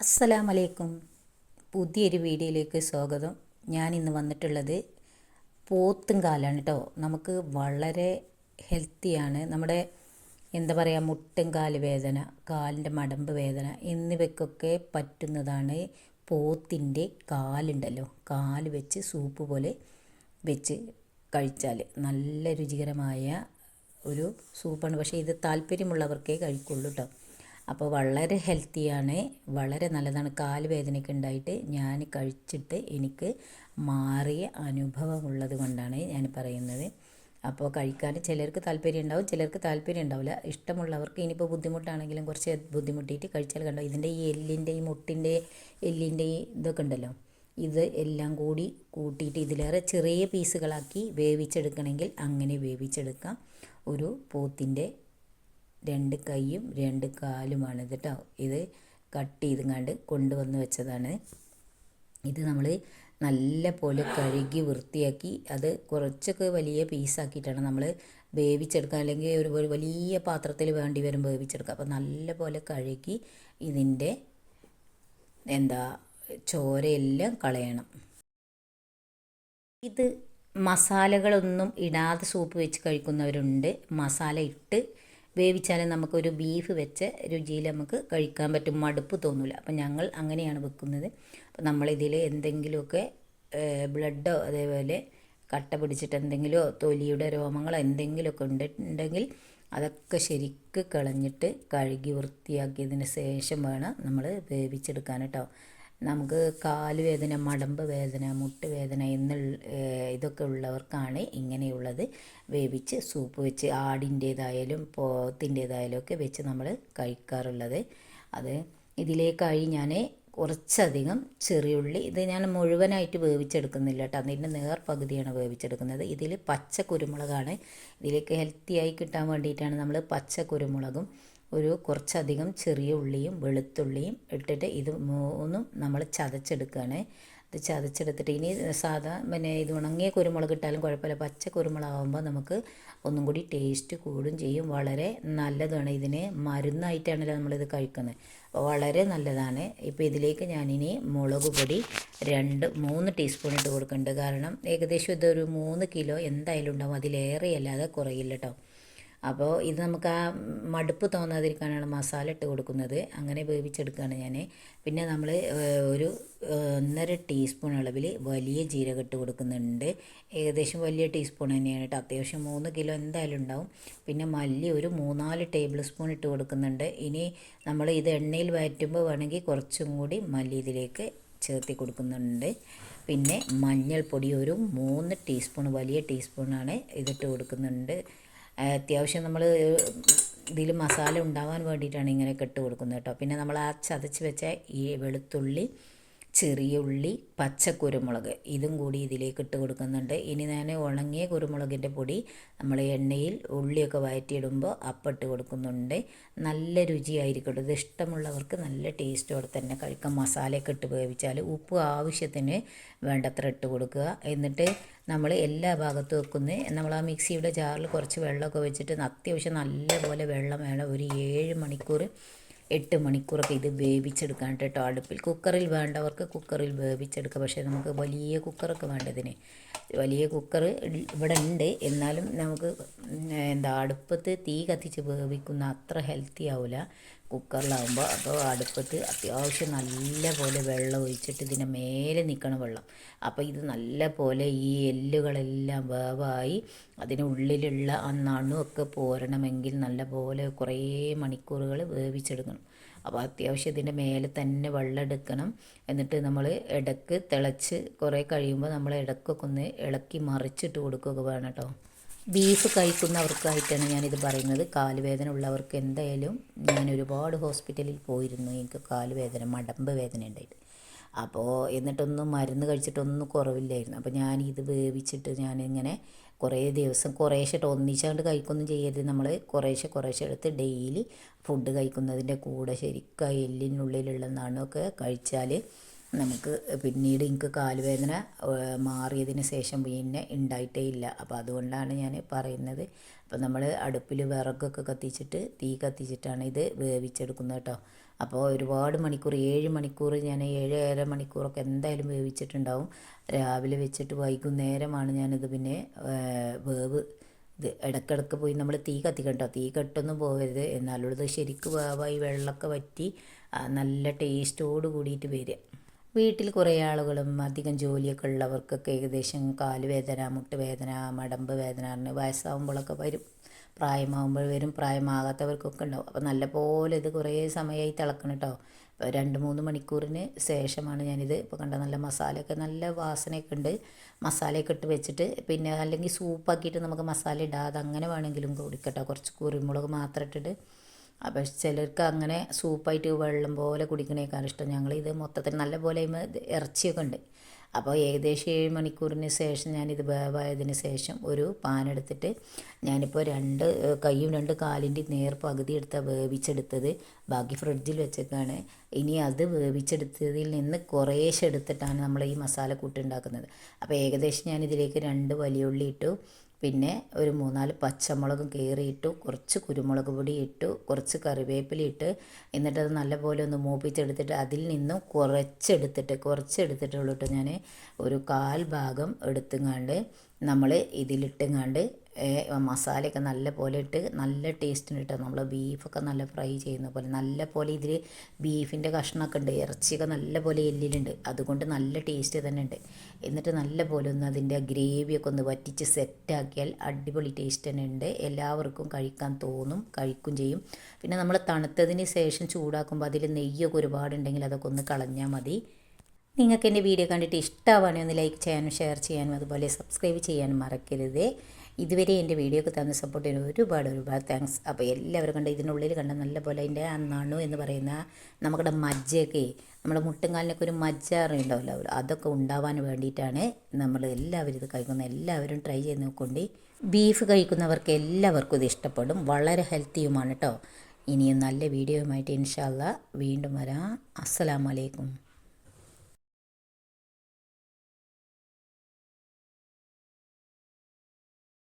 അസ്സലാം അലൈക്കും പുതിയൊരു വീഡിയോയിലേക്ക് സ്വാഗതം. ഞാൻ ഇന്ന് വന്നിട്ടുള്ളത് പോത്തും കാലാണ് കേട്ടോ നമുക്ക് വളരെ ഹെൽത്തിയാണ്. നമ്മുടെ എന്താ പറയുക മുട്ടും കാൽ വേദന കാലിന്റെ മടമ്പ് വേദന എന്നിവയ്ക്കൊക്കെ പറ്റുന്നതാണ് പോത്തിന്റെ കാലുണ്ടല്ലോ. കാൽ വെച്ച് സൂപ്പ് പോലെ വെച്ച് കഴിച്ചാൽ നല്ല രുചികരമായ ഒരു സൂപ്പാണ്. പക്ഷേ ഇത് താല്പര്യമുള്ളവർക്കേ കഴിക്കുള്ളൂ കേട്ടോ അപ്പോൾ വളരെ ഹെൽത്തിയാണ്. വളരെ നല്ലതാണ്. കാൽ വേദനയൊക്കെ ഉണ്ടായിട്ട് ഞാൻ കഴിച്ചിട്ട് എനിക്ക് മാറിയ അനുഭവമുള്ളത് കൊണ്ടാണ് ഞാൻ പറയുന്നത്. അപ്പോൾ കഴിക്കാൻ ചിലർക്ക് താല്പര്യം ഉണ്ടാവും ചിലർക്ക് താല്പര്യം ഉണ്ടാവില്ല. ഇഷ്ടമുള്ളവർക്ക് ഇനിയിപ്പോൾ ബുദ്ധിമുട്ടാണെങ്കിലും കുറച്ച് ബുദ്ധിമുട്ടിയിട്ട് കഴിച്ചാൽ കണ്ടോ? ഇതിന്റെ ഈ എല്ലിന്റെ ഈ മുട്ടിന്റെ എല്ലിന്റെ ഇതൊക്കെ ഉണ്ടല്ലോ? ഇത് എല്ലാം കൂടി കൂട്ടിയിട്ട് ഇതിലേറെ ചെറിയ പീസുകളാക്കി വേവിച്ചെടുക്കണമെങ്കിൽ അങ്ങനെ വേവിച്ചെടുക്കാം. ഒരു പോത്തിന്റെ രണ്ട് കൈയും രണ്ട് കാലുമാണ് ഇത് കേട്ടോ ഇത് കട്ട് ചെയ്തുങ്ങാണ്ട് കൊണ്ടുവന്ന് വെച്ചതാണ്. ഇത് നമ്മൾ നല്ല പോലെ കഴുകി വൃത്തിയാക്കി അത് കുറച്ചൊക്കെ വലിയ പീസാക്കിയിട്ടാണ് നമ്മൾ വേവിച്ചെടുക്കുക. അല്ലെങ്കിൽ ഒരു വലിയ പാത്രത്തിൽ വേണ്ടി വരും വേവിച്ചെടുക്കുക. അപ്പോൾ നല്ല പോലെ കഴുകി ഇതിന്റെ എന്താ ചോരയെല്ലാം കളയണം. ഇത് മസാലകളൊന്നും ഇടാതെ സൂപ്പ് വെച്ച് കഴിക്കുന്നവരുണ്ട്. മസാല ഇട്ട് വേവിച്ചാൽ നമുക്കൊരു ബീഫ് വെച്ച് രുചിയിൽ നമുക്ക് കഴിക്കാൻ പറ്റും. മടുപ്പ് തോന്നില്ല അപ്പം ഞങ്ങൾ അങ്ങനെയാണ് വെക്കുന്നത്. അപ്പം നമ്മളിതിൽ എന്തെങ്കിലുമൊക്കെ ബ്ലഡോ അതേപോലെ കട്ട പിടിച്ചിട്ട് എന്തെങ്കിലുമോ തൊലിയുടെ രോമങ്ങളോ എന്തെങ്കിലുമൊക്കെ ഉണ്ടെങ്കിൽ അതൊക്കെ ശരിക്ക് കളഞ്ഞിട്ട് കഴുകി വൃത്തിയാക്കിയതിന് ശേഷം വേണം നമ്മൾ വേവിച്ചെടുക്കാൻ കേട്ടോ. നമുക്ക് കാൽ വേദന മടമ്പ് വേദന മുട്ട് വേദന എന്നുള്ള ഇതൊക്കെ ഉള്ളവർക്കാണ് ഇങ്ങനെയുള്ളത്. വേവിച്ച് സൂപ്പ് വെച്ച് ആടിന്റേതായാലും പോത്തിന്റേതായാലും ഒക്കെ വെച്ച് നമ്മൾ കഴിക്കാറുള്ളത്. അത് ഇതിലേക്കായി ഞാൻ കുറച്ചധികം ചെറിയുള്ളി ഇത് ഞാൻ മുഴുവനായിട്ട് വേവിച്ചെടുക്കുന്നില്ല കേട്ടോ. അതിന്റെ നേർ പകുതിയാണ് വേവിച്ചെടുക്കുന്നത്. ഇതിൽ പച്ച കുരുമുളകാണ് ഇതിലേക്ക് ഹെൽത്തിയായി കിട്ടാൻ വേണ്ടിയിട്ടാണ് നമ്മൾ പച്ച കുരുമുളകും ഒരു കുറച്ചധികം ചെറിയ ഉള്ളിയും വെളുത്തുള്ളിയും ഇട്ടിട്ട് ഇത് മൂന്നും നമ്മൾ ചതച്ചെടുക്കുകയാണ്. ഇത് ചതച്ചെടുത്തിട്ട് ഇനി സാധാ പിന്നെ ഇത് ഉണങ്ങിയ കുരുമുളക് ഇട്ടാലും കുഴപ്പമില്ല. പച്ച കുരുമുളകാകുമ്പോൾ നമുക്ക് ഒന്നും കൂടി ടേസ്റ്റ് കൂടും ചെയ്യും. വളരെ നല്ലതാണ്. ഇതിന് മരുന്നായിട്ടാണല്ലോ നമ്മളിത് കഴിക്കുന്നത്. അപ്പോൾ വളരെ നല്ലതാണ്. ഇപ്പോൾ ഇതിലേക്ക് ഞാനിനി മുളക് പൊടി രണ്ട് മൂന്ന് ടീസ്പൂൺ ഇട്ട് കൊടുക്കുന്നുണ്ട്. കാരണം ഏകദേശം ഇതൊരു മൂന്ന് കിലോ എന്തായാലും ഉണ്ടാവും. അതിലേറെ അല്ലാതെ കുറയില്ല കേട്ടോ. അപ്പോൾ ഇത് നമുക്ക് ആ മടുപ്പ് തോന്നാതിരിക്കാനാണ് മസാല ഇട്ട് കൊടുക്കുന്നത്. അങ്ങനെ വേവിച്ചെടുക്കുകയാണ് ഞാൻ പിന്നെ നമ്മൾ ഒരു ഒന്നര ടീസ്പൂൺ അളവിൽ വലിയ ജീരകം ഇട്ട് കൊടുക്കുന്നുണ്ട്. ഏകദേശം വലിയ ടീസ്പൂൺ തന്നെയാണ് കേട്ടോ. അത്യാവശ്യം മൂന്ന് കിലോ എന്തായാലും ഉണ്ടാവും. പിന്നെ മല്ലി ഒരു മൂന്നാൽ ടേബിൾ സ്പൂൺ ഇട്ട് കൊടുക്കുന്നുണ്ട്. ഇനി നമ്മൾ ഇത് എണ്ണയിൽ വഴറ്റുമ്പോൾ വേണമെങ്കിൽ കുറച്ചും കൂടി മല്ലി ഇതിലേക്ക് ചേർത്തി കൊടുക്കുന്നുണ്ട്. പിന്നെ മഞ്ഞൾപ്പൊടി ഒരു മൂന്ന് ടീസ്പൂൺ വലിയ ടീസ്പൂണാണ് ഇതിട്ട് കൊടുക്കുന്നുണ്ട്. അത്യാവശ്യം നമ്മൾ ഇതിൽ മസാല ഉണ്ടാവാൻ വേണ്ടിയിട്ടാണ് ഇങ്ങനെയൊക്കെ ഇട്ട് കൊടുക്കുന്നത് കേട്ടോ. പിന്നെ നമ്മൾ ആ ചതച്ച് വെച്ച ഈ വെളുത്തുള്ളി ചെറിയ ഉള്ളി പച്ച കുരുമുളക്. ഇതും കൂടി ഇതിലേക്ക് ഇട്ട് കൊടുക്കുന്നുണ്ട്. ഇനി ഞാൻ ഉണങ്ങിയ കുരുമുളകിന്റെ പൊടി നമ്മൾ എണ്ണയിൽ ഉള്ളിയൊക്കെ വഴറ്റിയിടുമ്പോൾ അപ്പിട്ട് കൊടുക്കുന്നുണ്ട്. നല്ല രുചിയായിരിക്കും ഇത് ഇഷ്ടമുള്ളവർക്ക് നല്ല ടേസ്റ്റോടെ തന്നെ കഴിക്കാം. മസാലയൊക്കെ ഇട്ട് വേവിച്ചാൽ ഉപ്പ് ആവശ്യത്തിന് വേണ്ടത്ര ഇട്ട് കൊടുക്കുക. എന്നിട്ട് നമ്മൾ എല്ലാ ഭാഗത്തും വെക്കുന്ന. നമ്മൾ ആ മിക്സിയുടെ ജാറിൽ കുറച്ച് വെള്ളമൊക്കെ വെച്ചിട്ട് അത്യാവശ്യം നല്ലപോലെ വെള്ളം വേണം. ഒരു ഏഴ് മണിക്കൂർ എട്ട് മണിക്കൂറൊക്കെ ഇത് വേവിച്ചെടുക്കാൻ കേട്ടോ. അടുപ്പിൽ കുക്കറിൽ വേണ്ടവർക്ക് കുക്കറിൽ വേവിച്ചെടുക്കുക പക്ഷേ നമുക്ക് വലിയ കുക്കറൊക്കെ വേണ്ടതിന്. വലിയ കുക്കർ ഇവിടെ ഉണ്ട്. എന്നാലും നമുക്ക് എന്താ അടുപ്പത്ത് തീ കത്തിച്ച് വേവിക്കുന്ന അത്ര ഹെൽത്തി ആവില്ല കുക്കറിലാവുമ്പോൾ അപ്പോൾ അടുപ്പത്ത് അത്യാവശ്യം നല്ല പോലെ വെള്ളം ഒഴിച്ചിട്ട് ഇതിന്റെ മേലെ നിൽക്കണം വെള്ളം. അപ്പോൾ ഇത് നല്ല പോലെ ഈ എല്ലുകളെല്ലാം വേവായി അതിനുള്ളിലുള്ള ആ നണുമൊക്കെ പോരണമെങ്കിൽ നല്ല പോലെ കുറേ മണിക്കൂറുകൾ വേവിച്ചെടുക്കണം. അപ്പോൾ അത്യാവശ്യം ഇതിന്റെ മേലെ തന്നെ വെള്ളം എടുക്കണം. എന്നിട്ട് നമ്മൾ ഇടയ്ക്ക് തിളച്ച് കുറേ കഴിയുമ്പോൾ നമ്മൾ ഇടക്കൊക്കെ ഒന്ന് ഇളക്കി മറിച്ചിട്ട് കൊടുക്കുകയൊക്കെ വേണം കേട്ടോ. ബീഫ് കഴിക്കുന്നവർക്കായിട്ടാണ് ഞാനിത് പറയുന്നത്. കാലുവേദന ഉള്ളവർക്ക് എന്തായാലും ഞാൻ ഒരുപാട് ഹോസ്പിറ്റലിൽ പോയിരുന്നു. എനിക്ക് കാലുവേദന മടമ്പ് വേദന ഉണ്ടായിട്ട്. അപ്പോൾ എന്നിട്ടൊന്നും മരുന്ന് കഴിച്ചിട്ടൊന്നും കുറവില്ലായിരുന്നു. അപ്പോൾ ഞാൻ ഇത് വേവിച്ചിട്ട് ഞാനിങ്ങനെ കുറേ ദിവസം കുറേശ്ശെ ഒന്നിച്ചാണ്ട് കഴിക്കൊന്നും ചെയ്യരുത്. നമ്മൾ കുറേശ്ശെ കുറേശ്ശെ എടുത്ത് ഡെയിലി ഫുഡ് കഴിക്കുന്നതിന്റെ കൂടെ ശരിക്കും എല്ലിനുള്ളിലുള്ള നാണമൊക്കെ കഴിച്ചാൽ നമുക്ക് പിന്നീട് എനിക്ക് കാലുവേദന മാറിയതിന് ശേഷം പിന്നെ ഉണ്ടായിട്ടേ ഇല്ല. അപ്പോൾ അതുകൊണ്ടാണ് ഞാൻ പറയുന്നത്. അപ്പോൾ നമ്മൾ അടുപ്പിൽ വിറകൊക്കെ കത്തിച്ചിട്ട് തീ കത്തിച്ചിട്ടാണ് ഇത് വേവിച്ചെടുക്കുന്നത് കേട്ടോ അപ്പോൾ ഒരുപാട് മണിക്കൂർ ഏഴ് മണിക്കൂർ ഞാൻ ഏഴ് ഏഴര മണിക്കൂറൊക്കെ എന്തായാലും വേവിച്ചിട്ടുണ്ടാവും. രാവിലെ വെച്ചിട്ട് വൈകുന്നേരമാണ് ഞാനിത് പിന്നെ വേവ് ഇത് ഇടയ്ക്കിടയ്ക്ക് പോയി നമ്മൾ തീ കത്തിക്കണ്ടോ തീ കെട്ടൊന്നും പോകരുത് എന്നാലുള്ളത് ശരിക്ക് വേവായി വെള്ളമൊക്കെ വറ്റി നല്ല ടേസ്റ്റോട് കൂടിയിട്ട് വരിക. വീട്ടിൽ കുറേ ആളുകളും അധികം ജോലിയൊക്കെ ഉള്ളവർക്കൊക്കെ ഏകദേശം കാലുവേദന മുട്ടുവേദന മടമ്പ് വേദന പറഞ്ഞ് വയസ്സാകുമ്പോഴൊക്കെ വരും. പ്രായമാകുമ്പോൾ വരും പ്രായമാകാത്തവർക്കൊക്കെ ഉണ്ടാവും. അപ്പോൾ നല്ലപോലെ ഇത് കുറേ സമയമായി തിളക്കണം കേട്ടോ. ഇപ്പോൾ രണ്ട് മൂന്ന് മണിക്കൂറിന് ശേഷമാണ് ഞാനിത് ഇപ്പോൾ കണ്ട നല്ല മസാലയൊക്കെ നല്ല വാസനയൊക്കെ ഉണ്ട്. മസാലയൊക്കെ ഇട്ട് വെച്ചിട്ട് പിന്നെ അല്ലെങ്കിൽ സൂപ്പാക്കിയിട്ട് നമുക്ക് മസാല ഇടാതെ അങ്ങനെ വേണമെങ്കിലും കുടിക്കട്ടോ കുറച്ച് കുരുമുളക് മാത്രം ഇട്ടിട്ട് അപ്പോൾ ചിലർക്ക് അങ്ങനെ സൂപ്പായിട്ട് വെള്ളം പോലെ കുടിക്കണേക്കാണ് ഇഷ്ടം. ഞങ്ങളിത് മൊത്തത്തിൽ നല്ല പോലെ ഇറച്ചിയൊക്കെ ഉണ്ട്. അപ്പോൾ ഏകദേശം ഏഴ് മണിക്കൂറിന് ശേഷം ഞാനിത് വേവായതിന് ശേഷം ഒരു പാനെടുത്തിട്ട് ഞാനിപ്പോൾ രണ്ട് കൈയും രണ്ട് കാലിന്റെ നേർ പകുതി എടുത്ത വേവിച്ചെടുത്തത്. ബാക്കി ഫ്രിഡ്ജിൽ വെച്ചേക്കാണ്. ഇനി അത് വേവിച്ചെടുത്തതിൽ നിന്ന് കുറേശ്ശെ എടുത്തിട്ടാണ് നമ്മൾ ഈ മസാല കൂട്ടുണ്ടാക്കുന്നത് അപ്പോൾ ഏകദേശം ഞാനിതിലേക്ക് രണ്ട് വലിയുള്ളി ഇട്ടു. പിന്നെ ഒരു മൂന്നാൽ പച്ചമുളകും കീറിയിട്ടു കുറച്ച് കുരുമുളക് പൊടി ഇട്ടു കുറച്ച് കറിവേപ്പില ഇട്ട് എന്നിട്ട് അത് നല്ലപോലെ ഒന്ന് മൂപ്പിച്ചെടുത്തിട്ട് അതിൽ നിന്നും കുറച്ചെടുത്തിട്ട് കുറച്ചെടുത്തിട്ടുള്ളൂ കേട്ടോ ഞാൻ ഒരു കാൽ ഭാഗം എടുത്തുങ്ങാണ്ട് നമ്മൾ ഇതിലിട്ടുങ്ങാണ്ട് മസാലയൊക്കെ നല്ല പോലെ ഇട്ട് നല്ല ടേസ്റ്റിന് ഇട്ട് നമ്മൾ ബീഫൊക്കെ നല്ല ഫ്രൈ ചെയ്യുന്ന പോലെ നല്ല പോലെ ഇതിൽ ബീഫിന്റെ കഷ്ണമൊക്കെ ഉണ്ട് ഇറച്ചിയൊക്കെ നല്ല പോലെ എല്ലിലുണ്ട്. അതുകൊണ്ട് നല്ല ടേസ്റ്റ് തന്നെ ഉണ്ട്. എന്നിട്ട് നല്ല പോലെ ഒന്ന് അതിന്റെ ഗ്രേവിയൊക്കെ ഒന്ന് വറ്റിച്ച് സെറ്റാക്കിയാൽ അടിപൊളി ടേസ്റ്റ് തന്നെ ഉണ്ട്. എല്ലാവർക്കും കഴിക്കാൻ തോന്നും കഴിക്കും ചെയ്യും. പിന്നെ നമ്മൾ തണുത്തതിന് ശേഷം ചൂടാക്കുമ്പോൾ അതിൽ നെയ്യൊക്കെ ഒരുപാടുണ്ടെങ്കിൽ അതൊക്കെ ഒന്ന് കളഞ്ഞാൽ മതി. നിങ്ങൾക്ക് എന്റെ വീഡിയോ കണ്ടിട്ട് ഇഷ്ടമാണെങ്കിൽ ഒന്ന് ലൈക്ക് ചെയ്യാനും ഷെയർ ചെയ്യാനും അതുപോലെ സബ്സ്ക്രൈബ് ചെയ്യാനും മറക്കരുത്. ഇതുവരെ എന്റെ വീഡിയോക്ക് തന്ന സപ്പോർട്ടിന് ഒരുപാട് ഒരുപാട് താങ്ക്സ് അപ്പോൾ എല്ലാവരും കണ്ട ഇതിനുള്ളിൽ കണ്ട നല്ല പോലെ അതിന്റെ അന്നാണു എന്ന് പറയുന്ന നമ്മുടെ മജ്ജയൊക്കെ നമ്മുടെ മുട്ടുംകാലിനൊക്കെ ഒരു മജ്ജ അറിയുണ്ടാവില്ല അതൊക്കെ ഉണ്ടാവാൻ വേണ്ടിയിട്ടാണ് നമ്മൾ എല്ലാവരും ഇത് കഴിക്കുന്നത് എല്ലാവരും ട്രൈ ചെയ്ത് നോക്കൊണ്ട് ബീഫ് കഴിക്കുന്നവർക്ക് എല്ലാവർക്കും ഇത് ഇഷ്ടപ്പെടും. വളരെ ഹെൽത്തിയുമാണ് കേട്ടോ. ഇനിയും നല്ല വീഡിയോയുമായിട്ട് ഇൻഷാല്ല വീണ്ടും വരാം. അസ്സലാമലൈക്കും